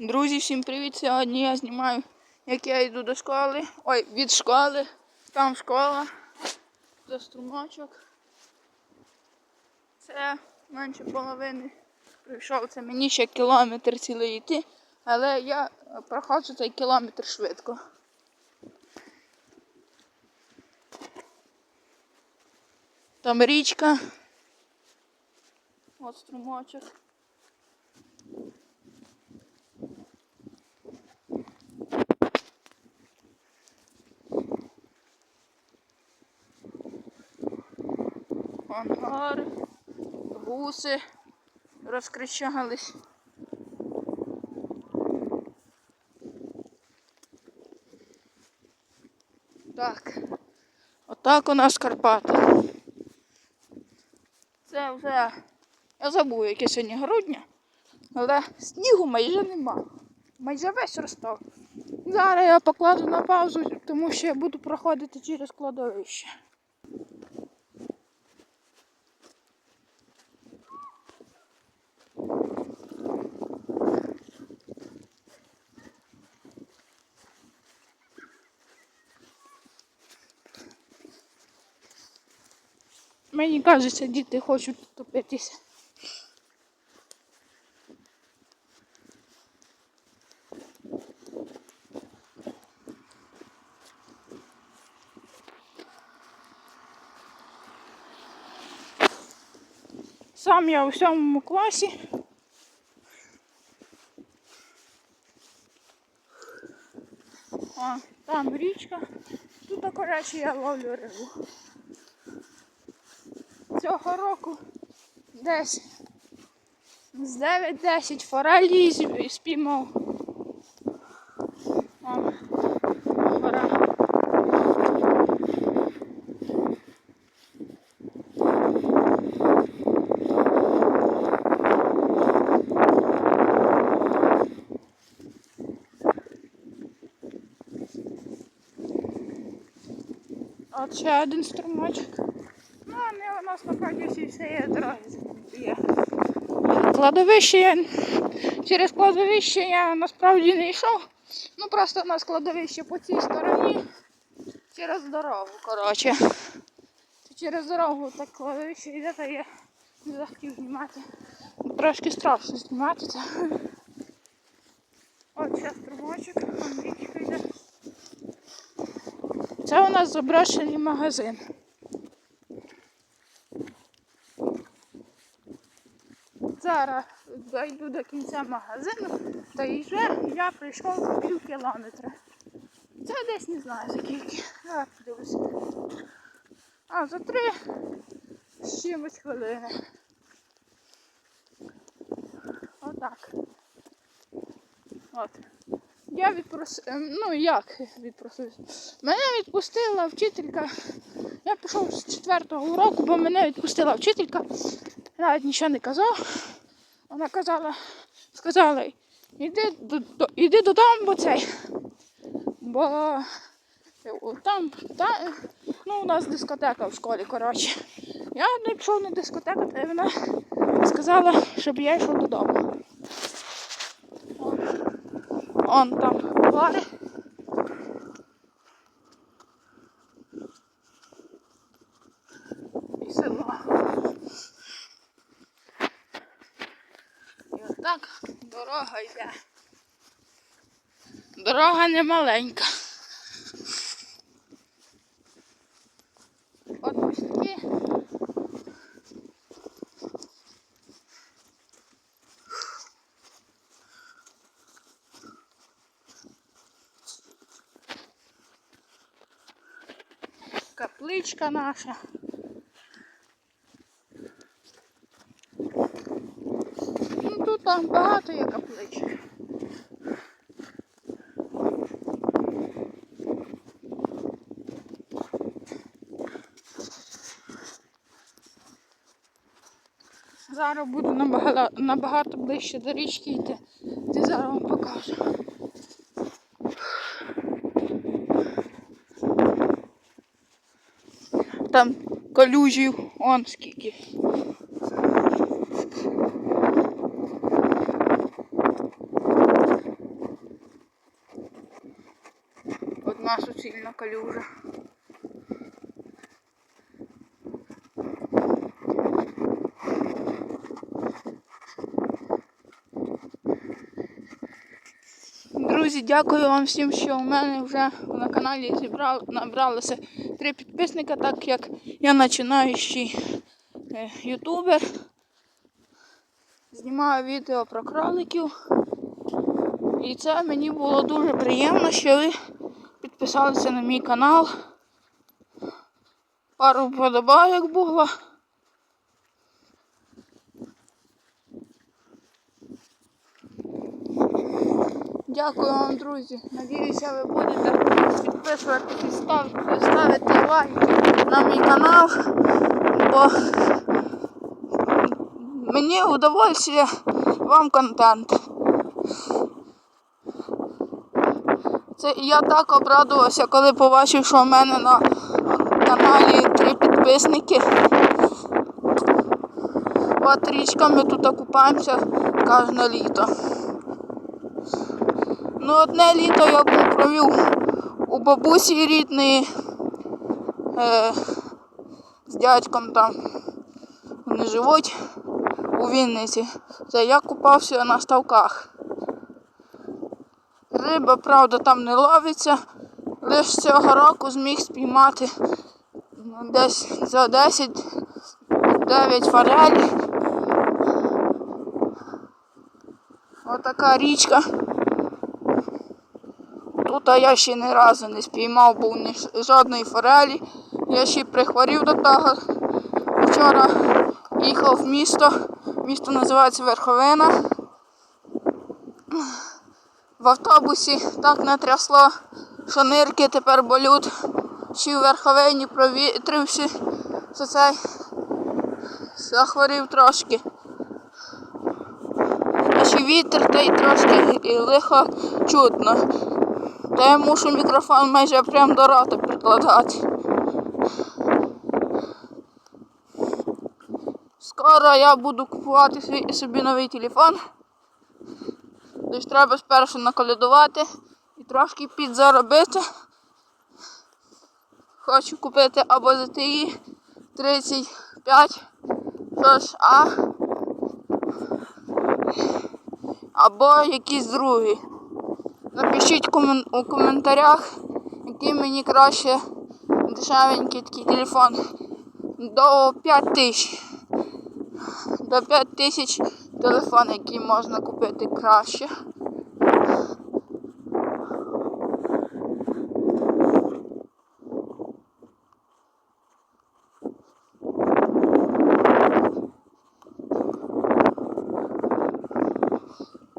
Друзі, всім привіт! Сьогодні я знімаю, як я йду до школи. Ой, від школи. Там школа. За струмочок. Це менше половини. Прийшов це мені ще кілометр цілий йти, але я проходжу цей кілометр швидко. Там річка. От струмочок. Ангар, гуси розкричались. Так, отак у нас Карпати. Це вже, я забув, яке сьогодні грудня, але снігу майже нема. Майже весь розстав. Зараз я покладу на паузу, тому що я буду проходити через кладовище. Мені кажеться, діти хочуть топитися. Сам я у сьомому класі. А, там річка. Тут, речі, я ловлю рибу. Цього року десь з 9-10 форелі спіймав. О, форель. От ще один струмочок. Нас на радіусі все є дороги. Кладовище я через кладовище я насправді не йшов. Ну просто у нас кладовище по цій стороні. Через дорогу, коротше. Через дорогу так кладовище йде, то я не захотів знімати. Трошки страшно знімати це. От ще струмочок, там річка йде. Це у нас заброшений магазин. Зараз дойду до кінця магазину, та і вже я прийшов пів кілометра. Це десь не знаю за скільки. А, за три з чимось хвилини. Отак. От. Я відпросив, ну як відпросив? Мене відпустила вчителька. Я пішов з четвертого уроку, бо мене відпустила вчителька. Навіть нічого не казав. Вона казала, сказала, іди, іди додому, бо цей. Бо е, там, та, ну, у нас дискотека в школі, коротше. Я не пішов на дискотеку, та вона сказала, щоб я йшов додому. Он там бари. І село. І отак дорога йде. Дорога не маленька. От ось такі. Капличка наша. Ну тут там багато є капличок. Зараз буду набагато, набагато ближче до річки йти. Ти зараз вам покажу. Там калюжів, он скільки. Суцільна калюжа. Друзі, дякую вам всім, що у мене вже на каналі зібрав, набралося три підписника, так як я починаючий е, ютубер. Знімаю відео про кроликів. І це мені було дуже приємно, що ви підписалися на мій канал. Пару вподобайок було. Дякую вам, друзі. Надіюся, ви будете підписуватися і ставити лайк на мій канал, бо мені удовольствие вам контент. Це я так обрадувався, коли побачив, що в мене на каналі три підписники. От річками тут купаємося кожне літо. Ну, одне літо я провів у бабусі рідної е, з дядьком там. Вони живуть у Вінниці. Це я купався на ставках. Риба, правда, там не ловиться. Лише цього року зміг спіймати десь за 10 9 форель. Отака річка. Тут я ще ні разу не спіймав, був ні жодної форелі. Я ще прихворів до того. Вчора їхав в місто. Місто називається Верховина. В автобусі так натрясло, що нирки тепер болють. Ще в Верховині провітрився, що цей захворів трошки. А ще вітер та й трошки і лихо чутно. Та я мушу мікрофон майже прямо до рота прикладати. Скоро я буду купувати собі новий телефон. Тож треба спершу наколядувати і трошки підзаробити. Хочу купити або ZTE 35 що ж, а або якийсь другий. Напишіть у коментарях, який мені краще дешевенький такий телефон. До 5 тисяч. До 5 тисяч телефон, який можна купити краще.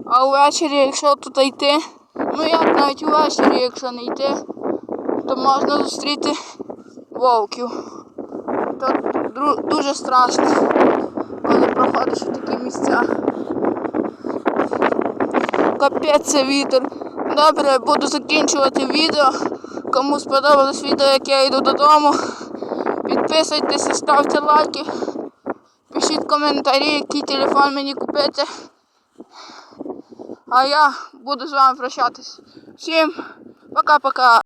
А ввечері, якщо тут йти, ну як навіть ввечері, якщо не йти, то можна зустріти вовків. Дру- дуже страшно, коли проходиш у такі місця. Капець це вітер. Добре, буду закінчувати відео. Кому сподобалось відео, як я йду додому. Підписуйтесь, ставте лайки. Пишіть коментарі, який телефон мені купити. А я буду з вами прощатись. Всім пока-пока.